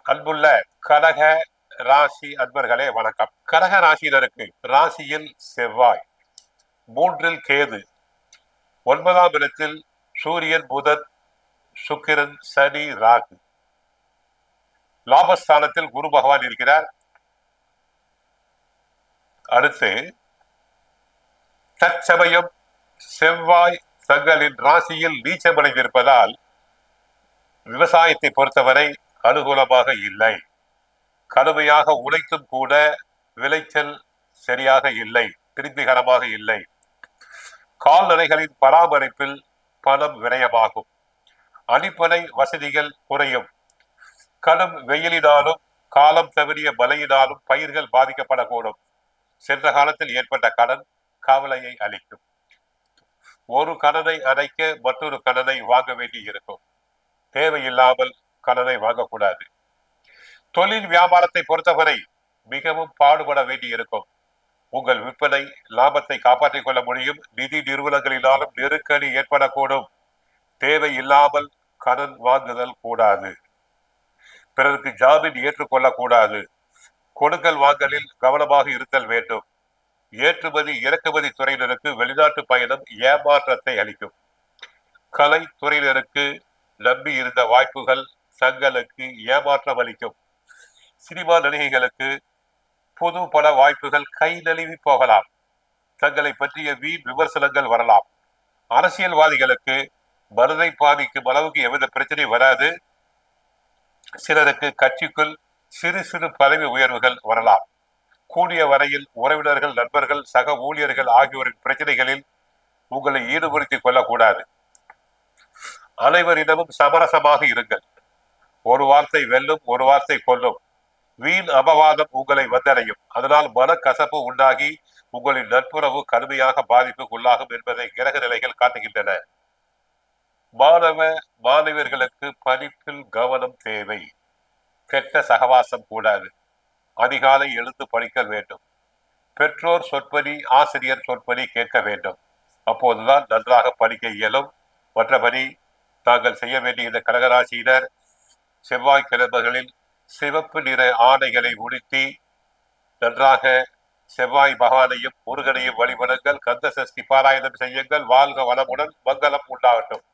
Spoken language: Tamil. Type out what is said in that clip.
அன்புள்ள கடக ராசி அன்பர்களே வணக்கம். கடக ராசியினருக்கு ராசியில் செவ்வாய். மூன்றில் கேது. ஒன்பதாம் இடத்தில் சூரியன் புதன் சுக்கிரன் சனி ராகு. லாபஸ்தானத்தில் குரு பகவான் இருக்கிறார். அடுத்து தற்சமயம் செவ்வாய் தங்களின் ராசியில் நீச்சமடைந்திருப்பதால் விவசாயத்தை பொறுத்தவரை அனுகூலமாக இல்லை. கடுமையாக உழைத்தும் கூட விளைச்சல் சரியாக இல்லை திருப்திகரமாக இல்லை. கால்நடைகளின் பராமரிப்பில் பணம் விரயமாகும். அடிப்படை வசதிகள் குறையும். கடும் வெயிலினாலும் காலம் தவறிய மழையினாலும் பயிர்கள் பாதிக்கப்படக்கூடும். சென்ற காலத்தில் ஏற்பட்ட கடன் கவலையை அளிக்கும். ஒரு கடனை அடைக்க மற்றொரு கடனை வாங்க வேண்டி இருக்கும் தேவையில்லாமல் கடனை வாங்கக்கூடாது. தொழில் வியாபாரத்தை பொறுத்தவரை மிகவும் பாடுபட வேண்டி இருக்கும் உங்கள் விற்பனை லாபத்தை காப்பாற்றிக் கொள்ள முடியும். நிதி நிறுவனங்களினாலும் நெருக்கடி ஏற்படக்கூடும். தேவை இல்லாமல் கடன் வாங்குதல் கூடாது. பிறருக்கு ஜாமீன் ஏற்றுக்கொள்ளக்கூடாது கொடுக்கல் வாங்கலில் கவனமாக இருத்தல் வேண்டும். ஏற்றுமதி இறக்குமதி துறையினருக்கு வெளிநாட்டு பயணம் ஏமாற்றத்தை அளிக்கும். கலை துறையினருக்கு நம்பி இருந்த வாய்ப்புகள் தங்களுக்கு ஏமாற்றம் அளிக்கும் சினிமா நடிகைகளுக்கு புது பட வாய்ப்புகள் கை நழுவி போகலாம். தங்களை பற்றிய வீண் விமர்சனங்கள் வரலாம். அரசியல்வாதிகளுக்கு மனதை பாதிக்கும் அளவுக்கு எவ்வித பிரச்சனை வராது. சிலருக்கு கட்சிக்குள் சிறு சிறு பதவி உயர்வுகள் வரலாம். கூடிய வரையில் உறவினர்கள் நண்பர்கள் சக ஊழியர்கள் ஆகியோரின் பிரச்சனைகளில் உங்களை ஈடுபடுத்திக் கொள்ளக்கூடாது. அனைவரிடமும் சமரசமாக இருங்கள். ஒரு வார்த்தை வெல்லும் ஒரு வார்த்தை கொல்லும். வீண் அபவாதம் உங்களை வந்தடையும். அதனால் மனக்கசப்பு உண்டாகி உங்களின் நட்புறவு கடுமையாக பாதிப்புக்கு உள்ளாகும் என்பதை கிரக நிலைகள் காட்டுகின்றன. மாணவ மாணவர்களுக்கு படிப்பில் கவனம் தேவை. கெட்ட சகவாசம் கூடாது. அதிகாலை எழுந்து படிக்க வேண்டும். பெற்றோர் சொற்படி ஆசிரியர் சொற்படி கேட்க வேண்டும். அப்போதுதான் நன்றாக படிக்க இயலும். மற்றபடி தாங்கள் செய்ய வேண்டிய இந்த கடகராசியினர். செவ்வாய் கிழமைகளில் சிவப்பு நிற ஆடைகளை உடுத்தி நன்றாக செவ்வாய் பகவானையும் முருகனையும் வழிபடுங்கள். கந்த சஷ்டி பாராயணம் செய்யுங்கள். வாழ்க வளமுடன் மங்களம் உண்டாகட்டும்.